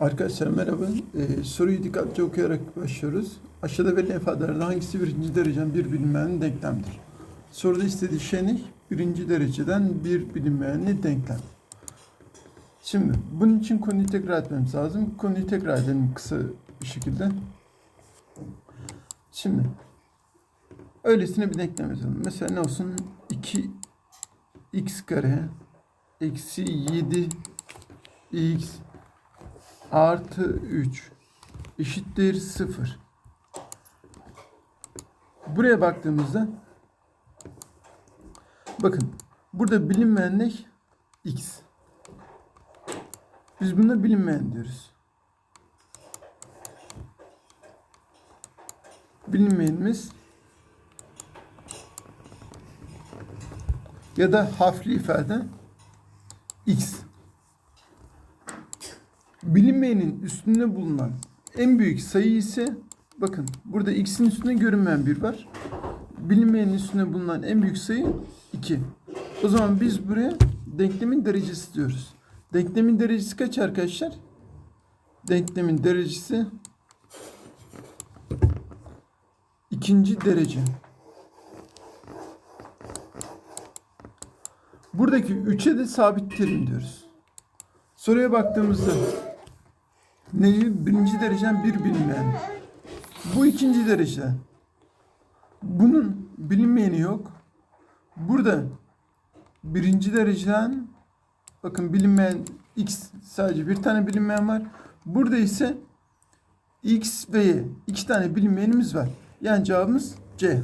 Arkadaşlar merhaba. Ee, soruyu dikkatli okuyarak başlıyoruz. Aşağıda verilen ifadelerde hangisi birinci dereceden bir bilinmeyenli denklemdir? Soruda istediği şey ne? Birinci dereceden bir bilinmeyenli denklem. Şimdi bunun için konuyu tekrar etmemiz lazım. Konuyu tekrar edelim kısa bir şekilde. Şimdi öylesine bir denklem yazalım. Mesela ne olsun? 2 x kare eksi 7 x artı 3 eşittir 0. Buraya baktığımızda bakın burada bilinmeyen ne? X. Biz buna bilinmeyen diyoruz. Bilinmeyenimiz ya da harfli ifade X bilinmeyenin üstünde bulunan en büyük sayı ise bakın burada x'in üstünde görünmeyen bir var. Bilinmeyenin üstünde bulunan en büyük sayı 2. O zaman biz buraya denklemin derecesi diyoruz. Denklemin derecesi kaç arkadaşlar? Denklemin derecesi ikinci derece. Buradaki 3'e de sabit terim diyoruz. Soruya baktığımızda neyi? Birinci dereceden bir bilinmeyen. Bu ikinci derece. Bunun bilinmeyeni yok. Burada birinci dereceden bakın bilinmeyen x sadece bir tane bilinmeyen var. Burada ise x ve y iki tane bilinmeyenimiz var. Yani cevabımız C.